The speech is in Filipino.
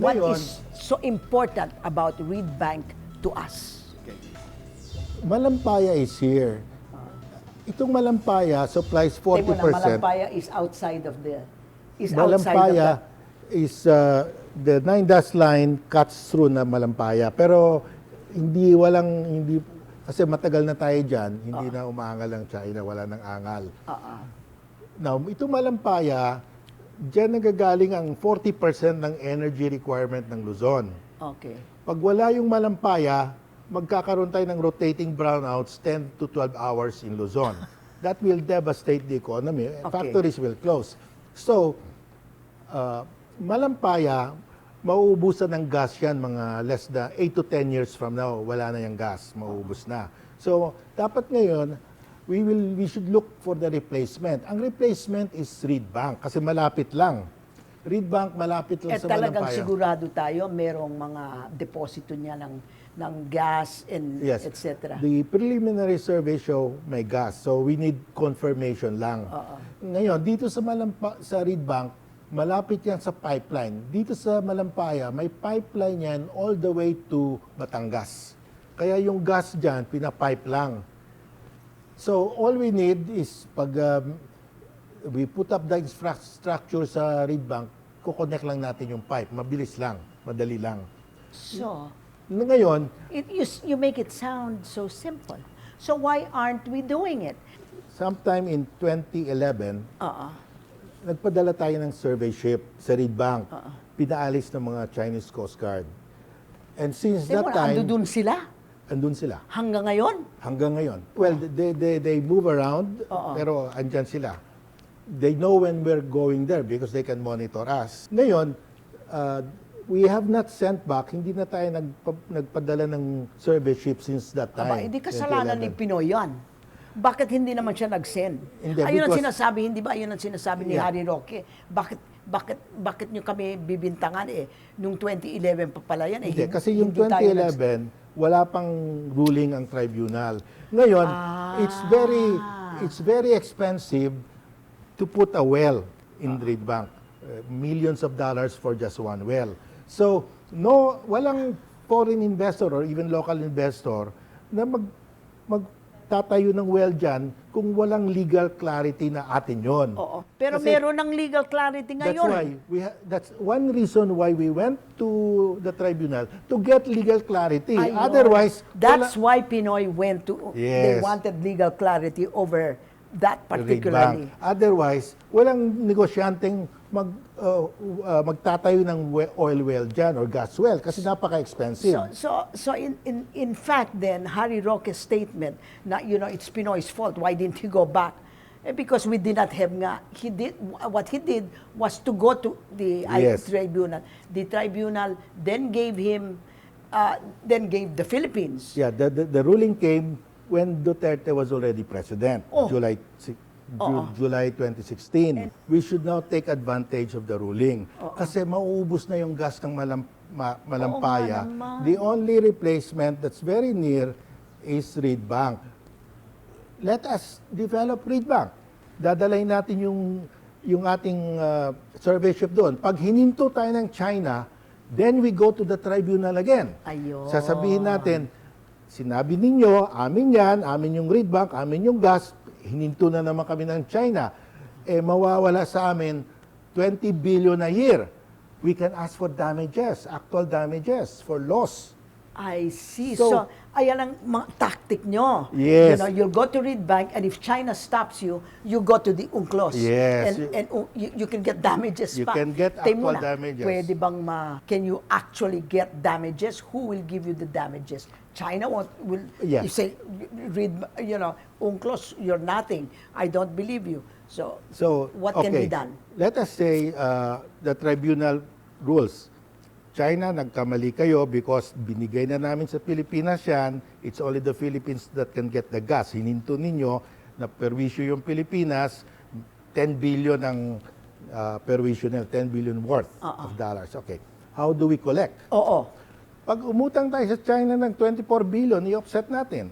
What Ngayon- is so important about Reed Bank to us? Malampaya is here. Itong Malampaya supplies Tingnan mo na, 40%. Malampaya is outside of the is outside of Malampaya the is uh, the nine dash line cuts through na Malampaya. Pero hindi walang hindi kasi matagal na tayo diyan, hindi na umaangal ang China, wala nang angal. Oo. Now, ito Malampaya, diyan nagagaling ang 40% ng energy requirement ng Luzon. Okay. Pag wala yung Malampaya, magkakaroon tayo ng rotating brownouts 10 to 12 hours in Luzon. That will devastate the economy. Okay. Factories will close. So, uh, Malampaya, mauubusan ng gas yan mga less than 8 to 10 years from now. Wala na yung gas, mauubos na. So, dapat ngayon, we will we should look for the replacement. Ang replacement is Reed Bank kasi malapit lang. Reed Bank malapit lang Eh sa talagang Malampaya. sigurado tayo merong mga deposito niya ng ng gas and Yes. etc. The preliminary survey show may gas. So we need confirmation lang. Ngayon, dito sa Malampa, sa Reed Bank, malapit yan sa pipeline. Dito sa Malampaya, may pipeline yan all the way to Batangas. Kaya yung gas dyan, pinapipe lang. So all we need is pag um, we put up the infrastructure sa Reed Bank, kukonect lang natin yung pipe. Mabilis lang, madali lang. So, Ngayon, it, you, you make it sound so simple. So why aren't we doing it? sometime in 2011, Oo. nagpadala tayo ng survey ship sa Reed Bank. Oo. Pinaalis ng mga Chinese Coast Guard. And since Tingnan that mo, ando time, dun sila andun sila. hanggang ngayon. Hanggang ngayon. Well, they, they, they move around, Oo. pero andyan sila. They know when we're going there because they can monitor us. Ngayon, uh, we have not sent back, hindi na tayo nagpa, nagpadala ng survey ship since that time. Aba, hindi kasalanan ni 2011. Pinoy yan. Bakit hindi naman siya nag-send? Hindi, Ayun ang because- sinasabi, hindi ba? Ayun ang sinasabi ni Yeah. Harry Roque. Bakit bakit bakit nyo kami bibintangan eh nung 2011 pa pala yan eh. Hindi, Hin- kasi yung hindi tayo nags- 2011, wala pang ruling ang tribunal. Ngayon, it's very Ah. it's very expensive to put a well in Reed Bank. Uh, millions of dollars for just one well. So, no walang foreign investor or even local investor na mag magtatayo ng well dyan kung walang legal clarity na atin yon. Oo. Pero Kasi- meron ng legal clarity That's ngayon. why we ha- that's one reason why we went to the tribunal to get legal clarity. Ayun. Otherwise, That's wala- why Pinoy went to they Yes. wanted legal clarity over that particularly. Otherwise, walang negosyanteng mag uh, uh, magtatayo ng oil well dyan or gas well kasi napaka-expensive. So, so, so in, in, in fact then, Harry Roque's statement na, you know, it's Pinoy's fault, why didn't he go back? Eh, because we did not have nga, he did, what he did was to go to the Yes. tribunal. The tribunal then gave him, uh, then gave the Philippines. yeah, the, the, the ruling came when Duterte was already president, Oh. July si- Ju- Oo. July 2016. We should now take advantage of the ruling. Kasi mauubos na yung gas ng malam, ma- malampaya. Oo. The only replacement that's very near is Reed Bank. Let us develop Reed Bank. Dadalhin natin yung yung ating uh, survey ship doon. Pag hininto tayo ng China, then we go to the tribunal again. Ayun. Sasabihin natin, sinabi ninyo, amin yan, amin yung Reed Bank, amin yung gas, hininto na naman kami ng China. Eh, mawawala sa amin 20 billion a year. We can ask for damages, actual damages for loss. I see. So, So- ayan ang mga tactic nyo. Yes. You know, you'll go to Reed Bank and if China stops you, you go to the UNCLOS. Yes. And, and uh, you, you can get damages You pa. can get actual na, damages. Pwede bang ma, can you actually get damages? Who will give you the damages? China won't, will, Yes. you say, read, you know, UNCLOS, you're nothing. I don't believe you. So, So, what can be done? Let us say uh, the tribunal rules. China, nagkamali kayo because binigay na namin sa Pilipinas yan. It's only the Philippines that can get the gas. Hininto ninyo na perwisyo yung Pilipinas, 10 billion ang uh, perwisyo nila, 10 billion worth of dollars. Okay. How do we collect? Oo. Pag umutang tayo sa China ng 24 billion, i-offset natin.